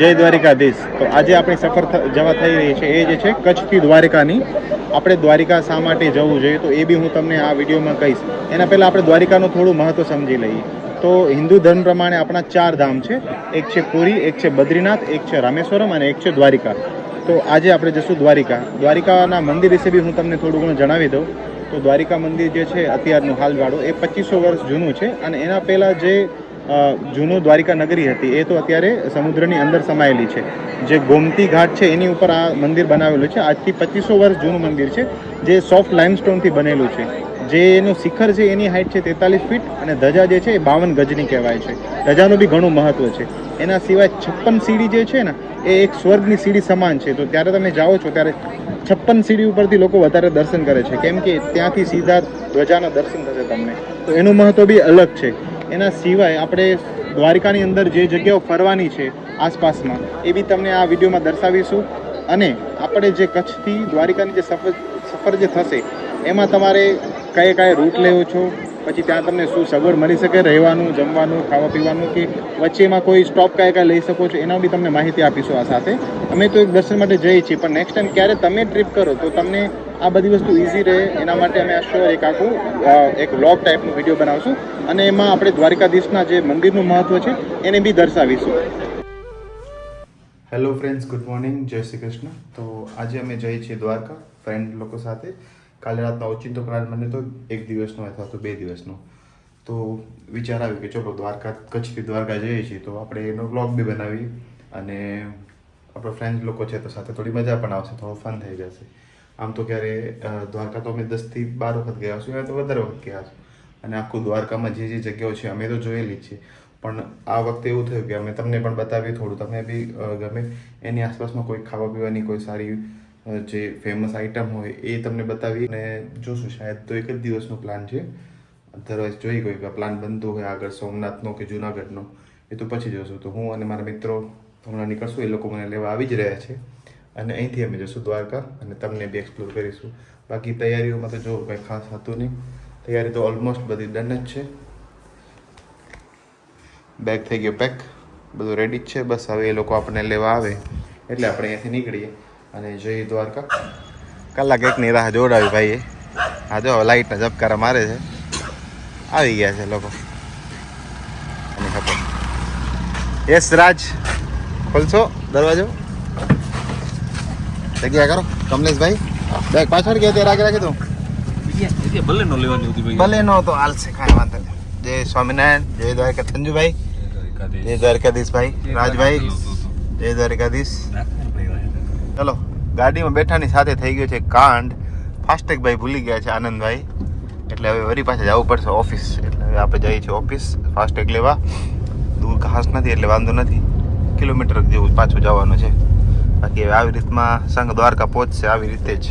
જય દ્વારિકાધીશ. તો આજે આપણી સફર જવા થઈ રહી છે. એ જે છે, કચ્છથી દ્વારિકાની. આપણે દ્વારિકા શા માટે જવું જોઈએ તો એ બી હું તમને આ વિડીયોમાં કહીશ. એના પહેલાં આપણે દ્વારિકાનું થોડું મહત્ત્વ સમજી લઈએ. તો હિન્દુ ધર્મ પ્રમાણે આપણા ચાર ધામ છે. એક છે પુરી, એક છે બદ્રીનાથ, એક છે રામેશ્વરમ અને એક છે દ્વારિકા. તો આજે આપણે જશું દ્વારિકા. દ્વારિકાના મંદિર વિશે બી હું તમને થોડું ઘણું જણાવી દઉં. તો દ્વારિકા મંદિર જે છે, અત્યારનું હાલવાળું, એ પચીસો વર્ષ જૂનું છે અને એના પહેલાં જે જૂનું દ્વારિકા નગરી હતી. એ તો અત્યારે સમુદ્રની અંદર સમાયેલી છે. જે ગોમતી ઘાટ છે, એની ઉપર આ મંદિર બનાવેલું છે. આજથી પચીસો વર્ષ જૂનું મંદિર છે, જે સોફ્ટ લાઇમસ્ટોનથી બનેલું છે. જે એનું શિખર છે, એની હાઇટ છે તેતાલીસ ફીટ અને ધજા જે છે, એ બાવન ગજની કહેવાય છે. ધજાનું બી ઘણું મહત્ત્વ છે. એના સિવાય છપ્પન સીડી જે છે ને, એ એક સ્વર્ગની સીડી સમાન છે. તો ત્યારે તમે જાઓ છો, ત્યારે છપ્પન સીડી ઉપરથી લોકો વધારે દર્શન કરે છે. કેમ કે ત્યાંથી સીધા ધ્વજાના દર્શન થશે તમને. તો એનું મહત્ત્વ બી અલગ છે. એના સિવાય આપણે દ્વારિકાની અંદર જે જગ્યાઓ ફરવાની છે આસપાસમાં, એ બી તમને આ વિડીયોમાં દર્શાવીશું. અને આપણે જે કચ્છથી દ્વારિકાની જે સફર સફર જે થશે, એમાં તમારે કયા કયા રૂટ લેવો છો? પછી ત્યાં તમને શું સગવડ મળી શકે? રહેવાનું, જમવાનું ખાવા પીવાનું કે વચ્ચેમાં કોઈ સ્ટોપ કયા કયા લઈ શકો છો? એના બી તમને માહિતી આપીશું આ સાથે. અમે તો એક દર્શન માટે જઈએ છીએ, પણ નેક્સ્ટ ટાઈમ ક્યારે તમે ટ્રીપ કરો તો તમને આ બધી વસ્તુ ઇઝી રહે. એના માટે અમે આ શ્યોર એક આખું એક વ્લોગ ટાઈપનું વીડિયો બનાવશું. અને એમાં આપણે દ્વારકાધીશના જે મંદિરનું મહત્વ છે, એને બી દર્શાવીશું. હેલો ફ્રેન્ડ્સ ગુડ મોર્નિંગ જય શ્રી કૃષ્ણ. તો આજે અમે જઈએ છીએ દ્વારકા ફ્રેન્ડ લોકો સાથે. કાલે રાતનો ઓચિંતો પ્લાન મને તો એક દિવસનો અથવા તો બે દિવસનો. તો વિચાર આવ્યો કે ચલો દ્વારકા, કચ્છથી દ્વારકા જઈએ છીએ, તો આપણે એનો બ્લોગ બી બનાવીએ. અને આપણા ફ્રેન્ડ લોકો છે તો સાથે થોડી મજા પણ આવશે, થોડો ફન થઈ જશે. આમ તો ક્યારે દ્વારકા તો અમે દસથી બાર વખત ગયા છું તો વધારે વખત ગયા છું અને આખું દ્વારકામાં જે જે જગ્યાઓ છે, અમે તો જોયેલી જ છે. પણ આ વખતે એવું થયું કે અમે તમને પણ બતાવીએ થોડું. તમે બી ગમે એની આસપાસમાં કોઈ ખાવા પીવાની કોઈ સારી જે ફેમસ આઈટમ હોય એ તમને બતાવી અને જોશું, શાયદ તો એક જ દિવસનો પ્લાન છે. અધરવાઇઝ જોઈ કોઈ પ્લાન બનતો હોય આગળ સોમનાથનો કે જુનાગઢનો. એ તો પછી જોશું. તો હું અને મારા મિત્રો હમણાં નીકળશું, એ લોકો મને લેવા આવી જ રહ્યા છે. અને અહીંથી અમે જશું દ્વારકા અને તમને બી એક્સપ્લોર કરીશું. બાકી તૈયારીઓમાં તો જો કંઈ ખાસ હતું નહીં. તૈયારી તો ઓલમોસ્ટ બધી ડન જ છે. બેગ થઈ ગયો પેક બધું રેડી જ છે. બસ હવે એ લોકો આપણને લેવા આવે. એટલે આપણે અહીંયાથી નીકળીએ. અને જઈએ દ્વારકા. કલાક એકની રાહ જોડાવી ભાઈએ. હા જો લાઈટના ઝબકારા મારે છે. આવી ગયા છે લોકો. યસ, રાજ. ખોલશો દરવાજો? જગ્યા કરો. કમલેશભાઈ બેગ પાછળ ગયા તે રાખી રાખી દઉં? ભલે નો લેવાની હતી ભાઈ. ભલે નો તો હાલશે કાંઈ વાંધો નહીં. જય સ્વામિનારાયણ જય દ્વારકા સંજુભાઈ જય દ્વારકાધીશ ભાઈ રાજભાઈ જય દ્વારકાધીશ. ચલો ગાડીમાં બેઠાની સાથે થઈ ગયો છે કાંડ. ફાસ્ટેગ ભાઈ ભૂલી ગયા છે આનંદભાઈ એટલે હવે વરી પાસે જવું પડશે ઓફિસ. એટલે હવે આપણે જઈએ છીએ ઓફિસ ફાસ્ટેગ લેવા. દૂર ઘાસ નથી એટલે વાંધો નથી. કિલોમીટર જેવું પાછું જવાનું છે. બાકી આવી રીતમાં સંઘ દ્વારકા પહોંચશે આવી રીતે જ.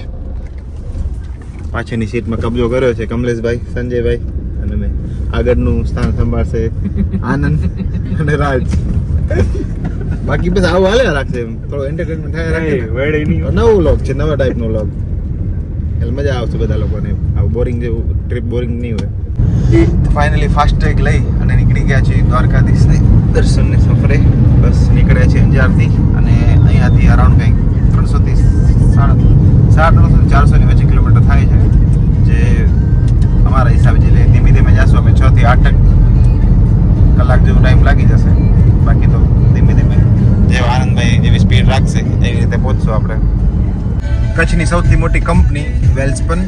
પાછળની સીટમાં કબજો કર્યો છે કમલેશભાઈ સંજયભાઈ અને મેં. આગળનું સ્થાન સંભાળશે આનંદ અને રાજ. બાકી બસ આવું હાલ્યા રાખશે થોડો એન્ટરટેનમેન્ટ થાય રાખે નવું લોગ છે નવા ટાઈપનો લોગ એટલે મજા આવશે બધા લોકોને. આવું બોરિંગ જેવું ટ્રીપ બોરિંગ નહીં હોય. ફાઇનલી ફાસ્ટેગ લઈ અને નીકળી ગયા છે દ્વારકાધીશને. દર્શનને સફરે. બસ નીકળ્યા છે અંજારથી. અહીંયાથી અરાઉન્ડ કંઈક ત્રણસોથી સાડા ત્રણસો ચારસોની વચ્ચે કિલોમીટર થાય છે. જે અમારા હિસાબે જે ધીમે ધીમે જશું અમે છથી આઠ કલાક જેવો ટાઈમ લાગી જશે. બાકી તો ધીમે ધીમે જેવા આનંદભાઈ જેવી સ્પીડ રાખશે, એવી રીતે પહોંચશું આપણે. કચ્છની સૌથી મોટી કંપની વેલ્સપન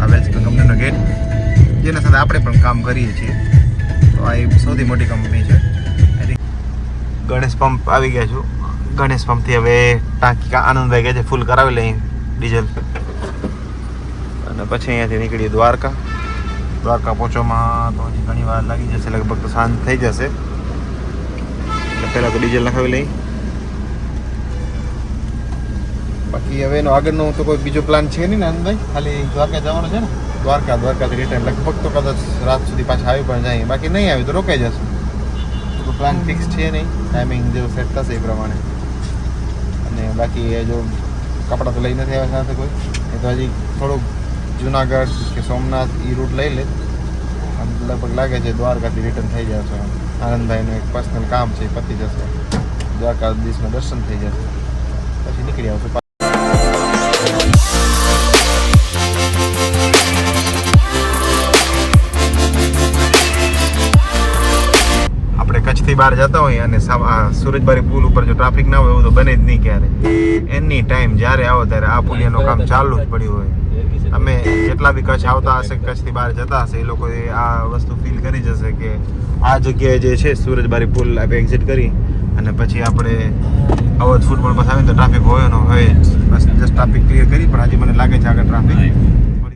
આ વેલ્સપન કંપનીનો ગેટ જેના સાથે આપણે પણ કામ કરીએ છીએ. તો આ સૌથી મોટી કંપની છે. ગણેશ પંપ આવી ગયા છું. ગણેશ પંપથી હવે ટાંકી કા- આનંદભાઈ કહે છે ફૂલ કરાવી લઈ ડીઝલ. અને પછી અહીંયાથી નીકળીએ દ્વારકા. દ્વારકા પહોંચવામાં તો હજી ઘણી વાર લાગી જશે, લગભગ તો શાંત થઈ જશે. પહેલાં તો ડીઝલ નખાવી લઈ. બાકી હવે એનો આગળનો તો કોઈ બીજો પ્લાન છે નહીં ને આનંદભાઈ? ખાલી દ્વારકા જવાનું છે ને? દ્વારકા, દ્વારકાથી રિટર્ન લગભગ તો કદાચ રાત સુધી પાછા આવી પણ જાય. બાકી નહીં આવી તો રોકાઈ જશું. પ્લાન ફિક્સ છે નહીં. ટાઈમિંગ જો સેટ થશે એ પ્રમાણે. અને બાકી એ જો કપડાં તો લઈ નથી આવ્યા સાથે કોઈ. એ તો હજી થોડુંક જુનાગઢ કે સોમનાથ એ રૂટ લઈ લે. લગભગ લાગે છે દ્વારકાથી રિટર્ન થઈ જશે આનંદભાઈનું એક પર્સનલ કામ છે પતી જશે. દ્વારકાધીશના દર્શન થઈ જશે. પછી નીકળી આવશું બહાર જતા હોય અને સુરજબારી પુલ ઉપર જો ટ્રાફિક ના હોય એવું તો બને જ નહીં ક્યારે. એની ટાઈમ જ્યારે આવો ત્યારે આ પુલિયાનું કામ ચાલુ જ પડ્યું હોય. અમે જેટલા બી કચ્છ આવતા હશે કચ્છથી બહાર જતા હશે, એ લોકોએ આ વસ્તુ ફીલ કરી જશે કે આ જગ્યાએ જે છે સુરજબારી પુલ આપણે એક્ઝિટ કરી અને પછી આપણે અવધ ફૂટબોલ પાસે આવીને તો ટ્રાફિક હોય ન હોય બસ જસ્ટ ટ્રાફિક ક્લિયર કરી, પણ હજી મને લાગે છે આગળ ટ્રાફિક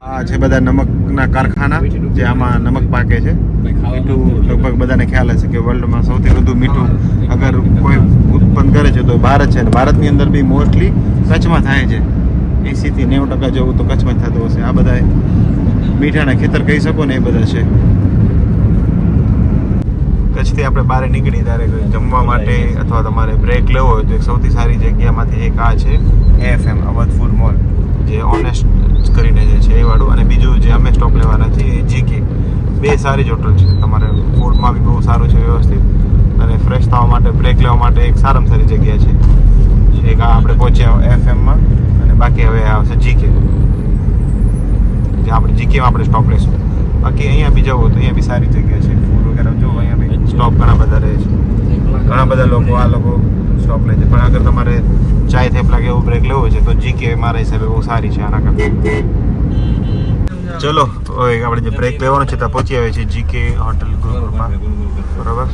આ છે બધા નમકના કારખાના, જે આમાં નમક પાકે છે. મીઠું લગભગ બધાને ખ્યાલ હશે કે વર્લ્ડમાં સૌથી વધુ મીઠું અગર કોઈ ઉત્પન્ન કરે છે તો ભારત છે. ભારતની અંદર બી મોસ્ટલી કચ્છમાં થાય છે. એંસીથી નેવું ટકા જેવું તો કચ્છમાં જ થતું હશે. આ બધા મીઠાના ખેતર કહી શકો ને એ બધા છે. કચ્છથી આપણે બહાર નીકળી ત્યારે જમવા માટે અથવા તમારે બ્રેક લેવો હોય તો એક સૌથી સારી જગ્યામાંથી એક આ છે. એએફએમ અવધ ફૂડ મોલ જે ઓનેસ્ટ કરીને જે છે એ વાળું. અને બીજું જે અમે સ્ટોપ લેવાના છીએ એ જીકે બે સારી જ હોટલ છે. તમારે ફૂડમાં બી બહુ સારું છે વ્યવસ્થિત. અને ફ્રેશ થવા માટે બ્રેક લેવા માટે એક સારામાં સારી જગ્યા છે. એક આ આપણે પહોંચ્યા એફએમમાં અને બાકી હવે આવશે જીકે જે આપણે જીકેમાં આપણે સ્ટોપ લઈશું બાકી અહીંયા બી જવું તો અહીંયા બી સારી જગ્યા છે. ફૂડ વગેરે જો અહીંયા બી સ્ટોપ ઘણા બધા રહે છે. ઘણા બધા લોકો આ લોકો સ્ટોપ લે છે. પણ અગર તમારે ચાય થેપલા કે એવું બ્રેક લેવો છે. તો જીકે મારા હિસાબે બહુ સારી છે આના કરતા. ચલો, હવે આપણે જે બ્રેક લેવાનો છે, ત્યાં પહોંચી આવે છે જીકે હોટલ ગુરુકુળમાં. બરાબર?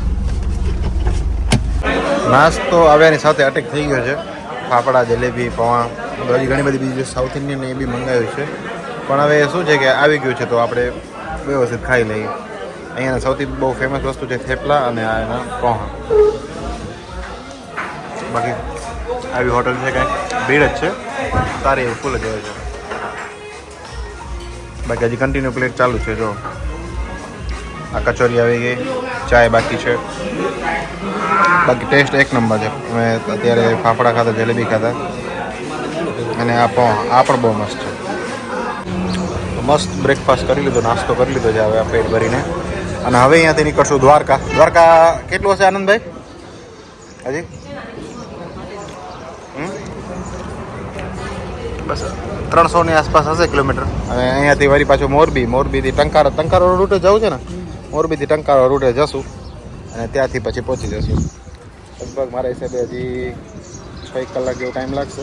નાસ્તો આવ્યાની સાથે અટેક થઈ ગયો છે. ફાફડા, જલેબી પૌવા હજી ઘણી બધી બીજી સાઉથ ઇન્ડિયન એ બી મંગાવ્યું છે. પણ હવે શું છે કે આવી ગયું છે, તો આપણે વ્યવસ્થિત ખાઈ લઈએ. અહીંયાના સૌથી બહુ ફેમસ વસ્તુ છે થેપલા અને આ એના પૌવા બાકી આવી હોટલ છે કાંઈ. ભીડ જ છે. તારે એવું ફૂલ જ હોય છે. બાકી હજી કન્ટિન્યુ પ્લેટ ચાલુ છે, જો. આ કચોરી આવી ગઈ. ચાય બાકી છે. બાકી ટેસ્ટ એક નંબર છે. અમે અત્યારે ફાફડા ખાતા જલેબી ખાધા. અને આ પણ આ પણ બહુ મસ્ત છે. મસ્ત બ્રેકફાસ્ટ કરી લીધો, નાસ્તો કરી લીધો છે હવે આ પેટ ભરીને. અને હવે અહીંયાથી નીકળશું દ્વારકા. દ્વારકા કેટલું હશે આનંદભાઈ? હજી? બસ ત્રણસોની આસપાસ હશે કિલોમીટર. અને અહીંયાથી વળી પાછું મોરબી, મોરબીથી ટંકાર ટંકારો રૂટે જવું છે ને? મોરબીથી ટંકારો રૂટે જશું અને ત્યાંથી પછી પહોંચી જશું. લગભગ મારા હિસાબે હજી છ એક કલાક જેવો ટાઈમ લાગશે.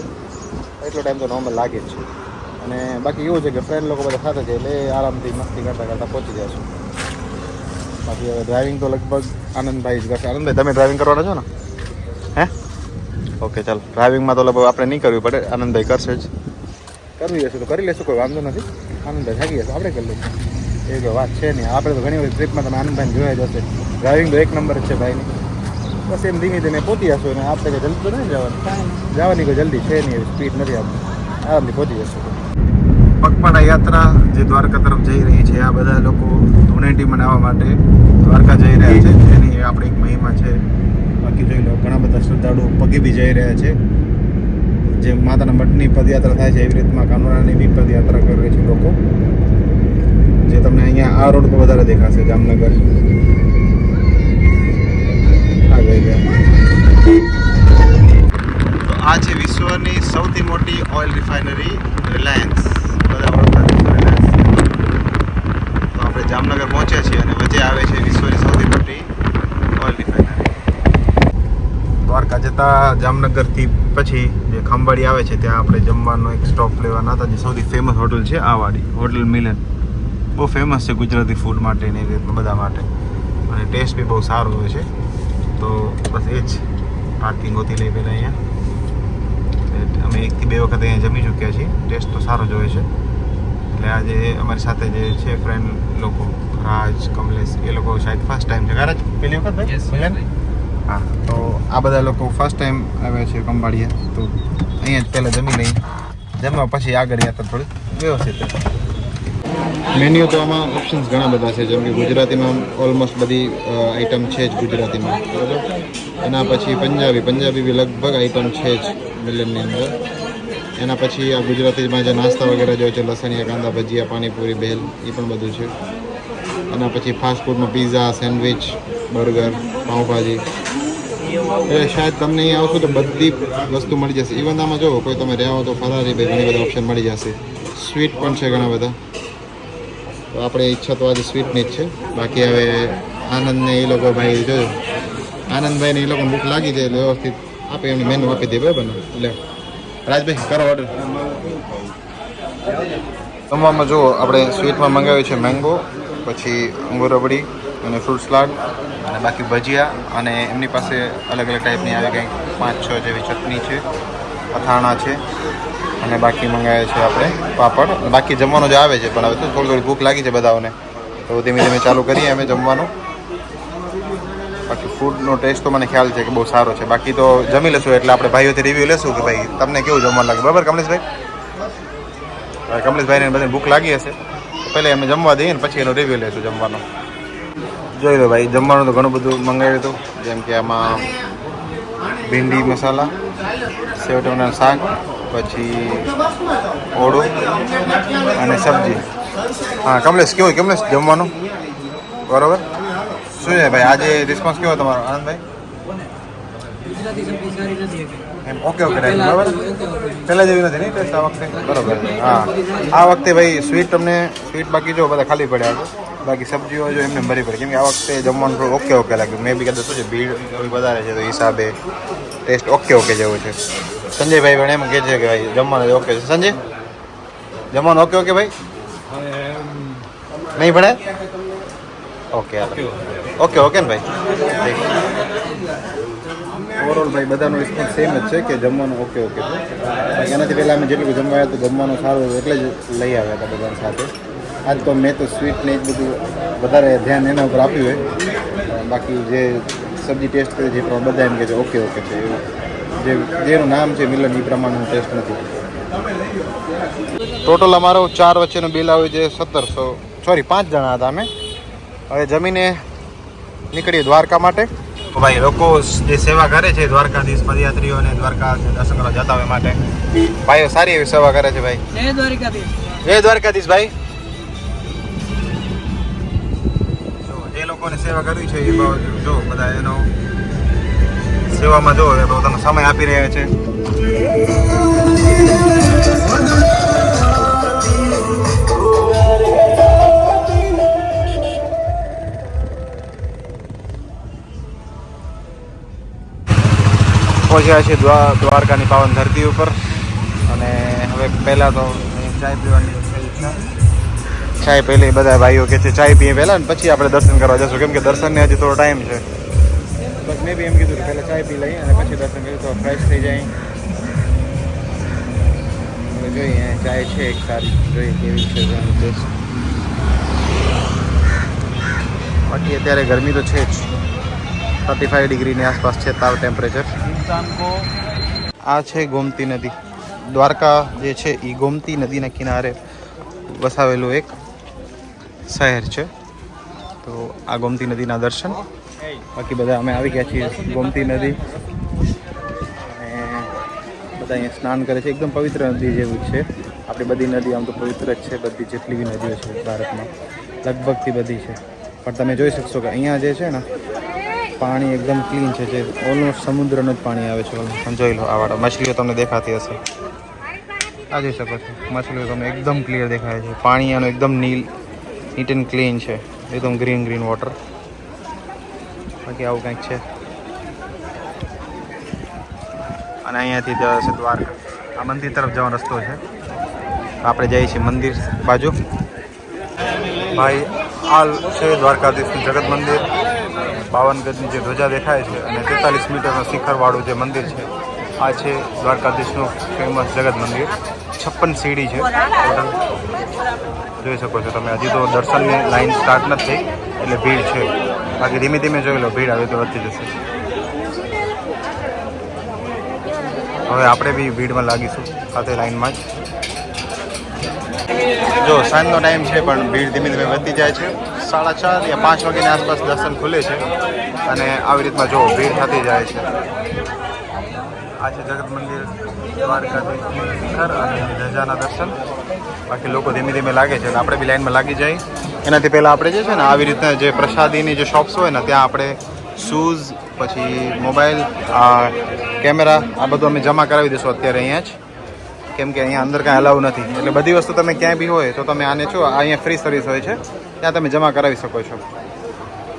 એટલો ટાઈમ તો નોર્મલ લાગે જ છે. અને બાકી એવું છે કે ફ્રેન્ડ લોકો બધા સાથે છે એટલે આરામથી મસ્તી કરતાં કરતાં પહોંચી જશું. બાકી હવે ડ્રાઇવિંગ તો લગભગ આનંદભાઈ જ કરશે. આનંદભાઈ, તમે ડ્રાઇવિંગ કરવાના છો ને? હે? ઓકે ચાલ. ડ્રાઇવિંગમાં તો લગભગ આપણે નહીં કરવી પડે. આનંદભાઈ કરશે જ. કરવી હશે તો કરી લેશું, કોઈ વાંધો નથી. આનંદભાઈ થાકી જશે આપણે કરી લઈશું એ તો વાત છે નહીં. આપણે તો ઘણી બધી ટ્રીપમાં તમે આનંદભાઈને જોયા જશે ડ્રાઇવિંગ તો એક નંબર છે ભાઈની. બસ એમ ધીમે ધીમે પહોંચી જશો અને આપણે કંઈ જલ્દી તો નહીં જવાનું. જવાની કોઈ જલ્દી છે નહીં સ્પીડ નથી આપણી આરામથી પહોંચી જશો. પગપાળા યાત્રા જે દ્વારકા તરફ જઈ રહી છે, આ બધા લોકો ધૂણેટી મનાવવા માટે દ્વારકા જઈ રહ્યા છે. જેની આપણી એક મહિમા છે. બાકી જોઈ લો, ઘણા બધા શ્રદ્ધાળુઓ પગે બી જઈ રહ્યા છે. જે માતાના મઠની પદયાત્રા થાય છે, એવી રીતમાં કાનોરાની બી પદયાત્રા કરે છે લોકો. જે તમને અહીંયા આ રોડ પર વધારે દેખાશે, જામનગર. તો આ છે વિશ્વની સૌથી મોટી ઓઇલ રિફાઇનરી રિલાયન્સ. બધા ઓળખતા રિલાયન્સ. તો આપણે જામનગર પહોંચ્યા છીએ અને વચ્ચે આવે છે વિશ્વની સૌથી મોટી ઓઇલ રિફાઇનરી. દ્વારકા જતા જામનગરથી પછી જે ખંભાળી આવે છે ત્યાં આપણે જમવાનો એક સ્ટોપ લેવાના હતા જે સૌથી ફેમસ હોટલ છે આ વાડી હોટલ મિલન બહુ ફેમસ છે ગુજરાતી ફૂડ માટે ને બધા માટે. અને ટેસ્ટ બી બહુ સારો હોય છે. તો બસ એ જ પાર્કિંગ હોતી લઈ પહેલાં અહીંયા. અમે એકથી બે વખત અહીંયા જમી ચૂક્યા છીએ. ટેસ્ટ તો સારો જ હોય છે. એટલે આજે અમારી સાથે જે છે ફ્રેન્ડ લોકો રાજ કમલેશ એ લોકો શાયદ ફર્સ્ટ ટાઈમ છે. રાજ પહેલી વખત હા તો આ બધા લોકો ફર્સ્ટ ટાઈમ આવ્યા છે કંબાળિયા તો અહીંયા પહેલાં જમી લઈ જમવા પછી આગળ યાત્રા થોડી વ્યવસ્થિત મેન્યુ તો આમાં ઓપ્શન્સ ઘણા બધા છે. જેમ કે ગુજરાતીમાં ઓલમોસ્ટ બધી આઈટમ છે જ ગુજરાતીમાં. બરાબર? એના પછી પંજાબી. પંજાબી બી લગભગ આઈટમ છે જ મિલનની અંદર. એના પછી આ ગુજરાતીમાં જે નાસ્તા વગેરે જો છે, લસણીયા, કાંદા, ભજીયા, પાણીપુરી ભેલ એ પણ બધું છે. એના પછી fast pizza sandwich burger pav bhaji. એ શાયદ તમને અહીં આવશો તો બધી વસ્તુ મળી જશે. ઇવન આમાં જો કોઈ તમે રહ્યા હો તો ફરારી ભાઈ ઘણી બધા ઓપ્શન મળી જશે. સ્વીટ પણ છે ઘણા બધા. તો આપણે ઈચ્છા તો આજે સ્વીટની જ છે. બાકી હવે આનંદને એ લોકો ભાઈ જોયો આનંદભાઈને એ લોકો ભૂખ લાગી જાય એટલે વ્યવસ્થિત આપે એમને મેનુ આપી દે, બરાબર એટલે રાજભાઈ, કરો ઓર્ડર જમવામાં જુઓ, આપણે સ્વીટમાં મંગાવ્યું છે મેંગો પછી અંગુર રબડી અને ફ્રૂટ સલાડ અને બાકી ભજીયા, અને એમની પાસે અલગ અલગ ટાઈપની આવી, કંઈક પાંચ, છ જેવી ચટણી છે, અથાણા છે, અને બાકી મંગાવ્યા છે આપણે પાપડ. બાકી જમવાનું જ આવે છે, પણ હવે તો થોડી થોડી ભૂખ લાગી છે બધાઓને. તો ધીમે ધીમે ચાલુ કરીએ અમે જમવાનું. બાકી ફૂડનો ટેસ્ટ તો મને ખ્યાલ છે કે બહુ સારો છે. બાકી તો જમી લેશું એટલે આપણે ભાઈઓથી રિવ્યૂ લેશું કે ભાઈ તમને કેવું જમવાનું લાગે બરાબર, કમલેશભાઈ? કમલેશભાઈને બધાને ભૂખ લાગી હશે. પહેલાં અમે જમવા દઈએ ને પછી એનો રિવ્યૂ લેશું જમવાનો. જોઈ લો ભાઈ, જમવાનું તો ઘણું બધું મંગાવ્યું હતું. જેમ કે આમાં ભીંડી મસાલા સેવ શાક, પછી ઓળું અને સબ્જી. હા, કમલેશ, કેવું કમલેશ, જમવાનું? બરોબર? શું છે ભાઈ, આજે રિસ્પોન્સ કેવો તમારો? આનંદભાઈ. એમ ઓકે ઓકે બરાબર. પહેલાં જેવી નથી, નહીં? ટેસ્ટ આ વખતે? બરોબર, હા. આ વખતે ભાઈ સ્વીટ તમને સ્વીટ બાકી જો, બધા ખાલી પડ્યા છે બાકી સબ્જીઓ જો એમને ભરી પડે કેમ કે આ વખતે જમવાનું થોડું ઓકે ઓકે લાગ્યું. મેં બી કદાચ શું છે, ભીડ વધારે છે તો હિસાબે ટેસ્ટ ઓકે ઓકે જેવો છે. સંજયભાઈ પણ એમ કહે છે કે ભાઈ, જમવાનું ઓકે છે. સંજય, જમવાનું ઓકે ઓકે ભાઈ? નહીં ભણે ઓકે ઓકે ઓકે ને ભાઈ? ઓવરઓલ ભાઈ, બધાનો રિસ્પોન્સ સેમ જ છે કે જમવાનું ઓકે ઓકે એનાથી પહેલાં અમે જેટલું જમવા આવ્યા તો જમવાનું સારું એટલે જ લઈ આવ્યા હતા બધાની સાથે. આજ તો મેં તો સ્વીટ ને એ જ બધું વધારે ધ્યાન એના ઉપર આપ્યું હોય બાકી જે સબ્જી ટેસ્ટ કરી છે એ પ્રમાણે બધા એમ કહે છે ઓકે ઓકે છે. એવું. જે જેનું નામ છે મિલન એ પ્રમાણેનું ટેસ્ટ નથી. ટોટલ અમારો ચાર વચ્ચેનું બિલ આવ્યું છે સત્તરસો સોરી પાંચ જણા હતા અમે. હવે જમીને નીકળીએ દ્વારકા માટે. ભાઈ લોકો જે સેવા કરે છે દ્વારકાધીશ પદયાત્રીઓને દ્વારકા દર્શન કરવા જતા હોય માટે. ભાઈઓ સારી એવી સેવા કરે છે ભાઈ. જય દ્વારકાધીશ. જય દ્વારકાધીશ ભાઈ. લોકોને સેવા કરવી છે એ જો બધા એનો સેવામાં જો એ પોતાનો સમય આપી રહ્યા છે. પહોંચ્યા છે દ્વા- દ્વારકાની પાવન ધરતી ઉપર. અને હવે પહેલાં તો ચાય પીવાની ઈચ્છા ચાય પહેલી બધા ભાઈઓ કે છે ચાય પીએ પહેલાં ને પછી આપણે દર્શન કરવા જશું. કેમ કે દર્શનને હજી થોડો ટાઈમ છે. બસ મેં બી એમ કીધું કે પહેલાં ચાય પી લઈએ અને પછી દર્શન કરીએ. તો ફ્રેશ થઈ જાય. જોઈએ ચાય છે એક સારી. જોઈએ કેવી છે બાકી અત્યારે ગરમી તો છે જ. થર્ટી ફાઈવ ડિગ્રીની આસપાસ છે તાવ ટેમ્પરેચર આ છે ગોમતી નદી. દ્વારકા જે છે એ ગોમતી નદીના કિનારે વસાવેલું એક શહેર છે. તો આ ગોમતી નદીના દર્શન. બાકી બધા અમે આવી ગયા છીએ ગોમતી નદી. બધા અહીંયા સ્નાન કરે છે. એકદમ પવિત્ર નદી જેવું છે. આપણી બધી નદી આમ તો પવિત્ર જ છે. બધી જેટલી બી નદીઓ છે ભારતમાં. લગભગથી બધી છે. પણ તમે જોઈ શકશો કે અહીંયા જે છે ને, પાણી એકદમ ક્લીન છે. જે ઓલમોસ્ટ સમુદ્રનું જ પાણી આવે છે. ઓલમોસ્ટ જોઈ લો આ વાળા. મછલીઓ તમને દેખાતી હશે. આ જોઈ શકો છો. મછલીઓ તમને એકદમ ક્લિયર દેખાય છે. પાણી આનું એકદમ નીલ નીટ એન્ડ ક્લીન છે. એકદમ ગ્રીન ગ્રીન વોટર બાકી આવું કંઈક છે. અને અહીંયાથી જશે દ્વારકા. આ મંદિર તરફ જવાનો રસ્તો છે. આપણે જઈએ છીએ મંદિર બાજુ. ભાઈ, હાલ છે દ્વારકાધીશનું જગત મંદિર. પાવનગઢની જે ધ્વજા દેખાય છે અને તેતાલીસ મીટરનું શિખરવાળું જે મંદિર છે, આ છે દ્વારકાધીશનું ફેમસ જગત મંદિર. છપ્પન સીડી છે ટોટલ જોઈ શકો છો તમે. હજી તો દર્શનની લાઈન સ્ટાર્ટ નથી, એટલે ભીડ છે. બાકી ધીમે ધીમે જોઈ લો, ભીડ આવી તો વધતી જશે. હવે આપણે બી ભીડમાં લાગીશું સાથે લાઈનમાં જ. જો, સાંજનો ટાઈમ છે, પણ ભીડ ધીમે ધીમે વધતી જાય છે. સાડા ચાર યા પાંચ વાગ્યાની આસપાસ દર્શન ખુલે છે. અને આવી રીતમાં જો, ભીડ થતી જાય છે. આ છે જગત મંદિર દ્વારકાધીશની શિખર અને ધજાના દર્શન. બાકી લોકો ધીમે ધીમે લાગે છે અને આપણે બી લાઈનમાં લાગી જાય. એનાથી પહેલાં આપણે જે છે ને આવી રીતના જે પ્રસાદીની જે શોપ્સ હોય ને, ત્યાં આપણે શૂઝ પછી મોબાઈલ કેમેરા આ બધું અમે જમા કરાવી દઈશું અત્યારે અહીંયા જ. કેમ કે અહીંયા અંદર કાંઈ અલાઉ નથી. એટલે બધી વસ્તુ તમે ક્યાંય બી હોય તો તમે આને છો અહીંયા ફ્રી સર્વિસ હોય છે, ત્યાં તમે જમા કરાવી શકો છો.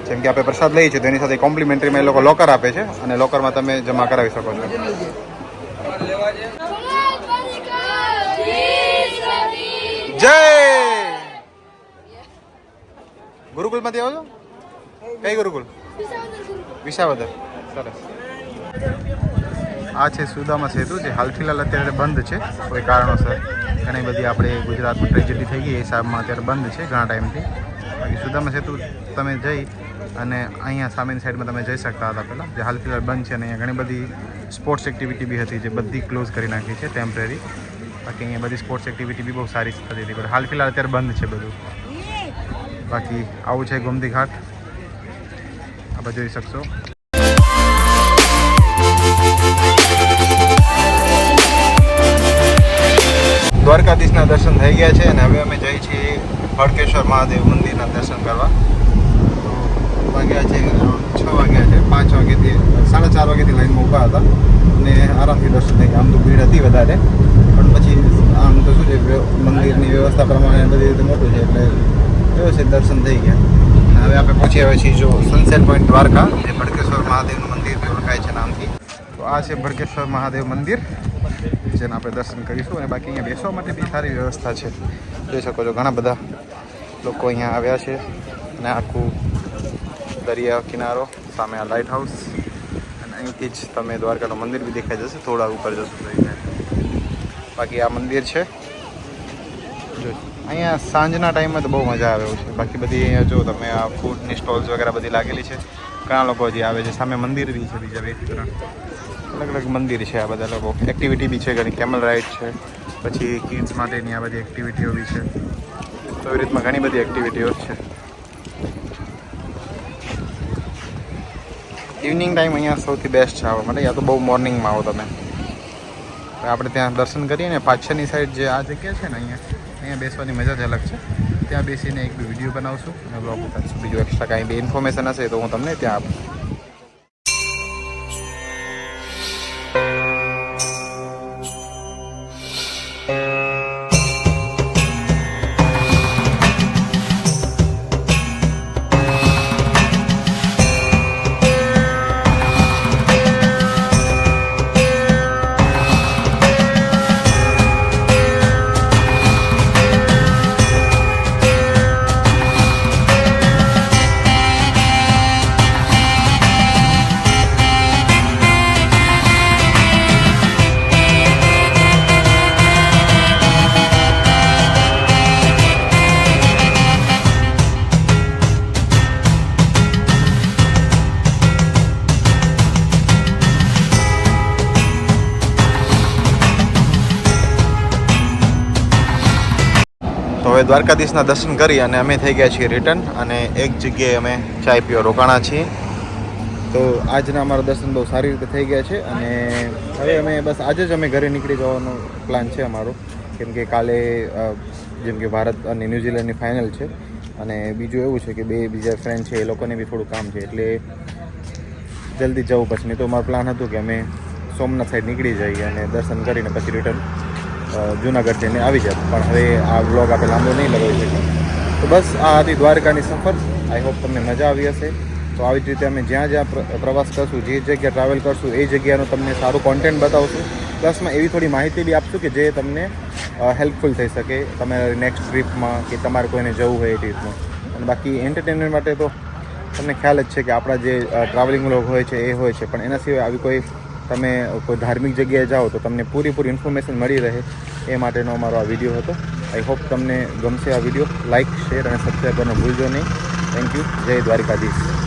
જેમ કે આપણે પ્રસાદ લઈએ છીએ, તો એની સાથે કોમ્પ્લિમેન્ટરીમાં એ લોકો લોકર આપે છે અને લોકરમાં તમે જમા કરાવી શકો છો. જય! ગુરુકુલમાંથી આવો છો? કઈ ગુરુકુલ? વિસાવદર. સરસ. આ છે સુદામા સેતુ, જે હાલ ફિલહાલ અત્યારે બંધ છે, કોઈ કારણોસર. ઘણી બધી આપણે ગુજરાતમાં ટ્રેજેડી થઈ ગઈ, એ હિસાબમાં અત્યારે બંધ છે, ઘણા ટાઈમથી. બાકી સુદામા સેતુ તમે જઈ અને અહીંયા સામેની સાઈડમાં તમે જઈ શકતા હતા પહેલાં. જે હાલ ફિલહાલ બંધ છે અને અહીંયા ઘણી બધી સ્પોર્ટ્સ એક્ટિવિટી બી હતી, જે બધી ક્લોઝ કરી નાખી છે ટેમ્પરરી બાકી અહીંયા બધી સ્પોર્ટ્સ એક્ટિવિટી બી બહુ સારી થતી હતી. પણ હાલ ફિલહાલ અત્યારે બંધ છે બધું. બાકી આવું છે ગોમતી ઘાટ. આપણે જોઈ શકશો. દ્વારકાધીશના દર્શન થઈ ગયા છે અને હવે અમે જઈએ છીએ હડકેશ્વર મહાદેવ મંદિરના દર્શન કરવા. તો વાગ્યા છે, છ વાગ્યા છે, પાંચ વાગ્યાથી, સાડા ચાર વાગ્યાથી લાઈનમાં ઊભા હતા. અને આરામથી દર્શન થઈ ગયા. આમ તો ભીડ હતી વધારે. આમ તો શું છે મંદિરની વ્યવસ્થા પ્રમાણે બધી રીતે મોટું છે એટલે વ્યવસ્થિત દર્શન થઈ ગયા. હવે આપણે પહોંચી આવ્યા છીએ જો સનસેટ પોઈન્ટ દ્વારકા, જે ભડકેશ્વર મહાદેવનું મંદિર ઓળખાય છે નામથી. તો આ છે ભડકેશ્વર મહાદેવ મંદિર, જેના આપણે દર્શન કરીશું અને બાકી અહીંયા બેસવા માટે બી સારી વ્યવસ્થા છે. જોઈ શકો છો ઘણા બધા લોકો અહીંયા આવ્યા છે અને આખું દરિયા કિનારો, સામે આ લાઇટ હાઉસ અને અહીંથી જ તમે દ્વારકાનું મંદિર બી દેખાઈ જશે, થોડા ઉપર જશો તો બાકી આ મંદિર છે. જો અહીંયા સાંજના ટાઈમમાં તો બહુ મજા આવે એવું છે. બાકી બધી અહીંયા જો તમે આ ફૂડની સ્ટોલ્સ વગેરે બધી લાગેલી છે, ઘણા લોકો હજી આવે છે. સામે મંદિર બી છે બીજા બે ત્રણ. અલગ અલગ મંદિર છે આ બધા લોકો. એક્ટિવિટી બી છે ઘણી. કેમલ રાઇડ છે. પછી કિડ્સ માટેની આ બધી એક્ટિવિટીઓ બી છે. તો એવી રીતમાં ઘણી બધી એક્ટિવિટીઓ છે. ઇવનિંગ ટાઈમ અહીંયા સૌથી બેસ્ટ છે આવવા માટે. યા તો બહુ મોર્નિંગમાં આવો તમે. હવે આપણે ત્યાં દર્શન કરીએ ને પાછળની સાઈડ જે આ જગ્યા છે ને અહીંયા અહીંયા બેસવાની મજા જ અલગ છે. ત્યાં બેસીને એક વીડિયો બનાવશું અને બ્લોગ ઉતારશું. બીજું એક્સ્ટ્રા કાંઈ બી ઇન્ફોર્મેશન હશે તો હું તમને ત્યાં આપું. હવે દ્વારકાધીશના દર્શન કરી અને અમે થઈ ગયા છીએ રિટર્ન અને એક જગ્યાએ અમે ચાય પીવા રોકાણા છીએ. તો આજના અમારા દર્શન બહુ સારી રીતે થઈ ગયા છે અને હવે અમે બસ આજે જ અમે ઘરે નીકળી જવાનો પ્લાન છે અમારો. કેમ કે કાલે જેમ કે ભારત અને ન્યૂઝીલેન્ડની ફાઇનલ છે અને બીજું એવું છે કે બે બીજા ફ્રેન્ડ છે એ લોકોને બી થોડું કામ છે એટલે જલ્દી જવું પછી. નહીં તો મારો પ્લાન હતું કે અમે સોમનાથ સાઈડ નીકળી જઈએ અને દર્શન કરીને પછી રિટર્ન જુનાગઢ જઈને આવી જાય પણ હવે આ બ્લોગ આપણે લાંબો નહીં લગાવી શકીએ. તો બસ, આ હતી દ્વારકાની સફર. આઈ હોપ તમને મજા આવી હશે. તો આવી જ રીતે અમે જ્યાં જ્યાં પ્ર- પ્રવાસ કરશું, જે જગ્યા ટ્રાવેલ કરશું, એ જગ્યાનું તમને સારું કોન્ટેન્ટ બતાવશું. પ્લસમાં એવી થોડી માહિતી બી આપશું કે જે તમને હેલ્પફુલ થઈ શકે તમારી નેક્સ્ટ ટ્રીપમાં કે તમારે કોઈને જવું હોય એ ટ્રીપમાં અને બાકી એન્ટરટેનમેન્ટ માટે તો તમને ખ્યાલ જ છે કે આપણા જે ટ્રાવેલિંગ લોગ હોય છે એ હોય છે. પણ એના સિવાય આવી કોઈ તમે કોઈ ધાર્મિક જગ્યાએ જાઓ તો તમને પૂરેપૂરી ઇન્ફોર્મેશન મળી રહે. એ માટેનો અમારો આ વીડિયો હતો. આઈ હોપ તમને ગમશે આ વીડિયો લાઇક શેર અને સબસ્ક્રાઈબ કરવાનું ભૂલજો નહીં. થેન્ક યુ જય દ્વારકાધીશ.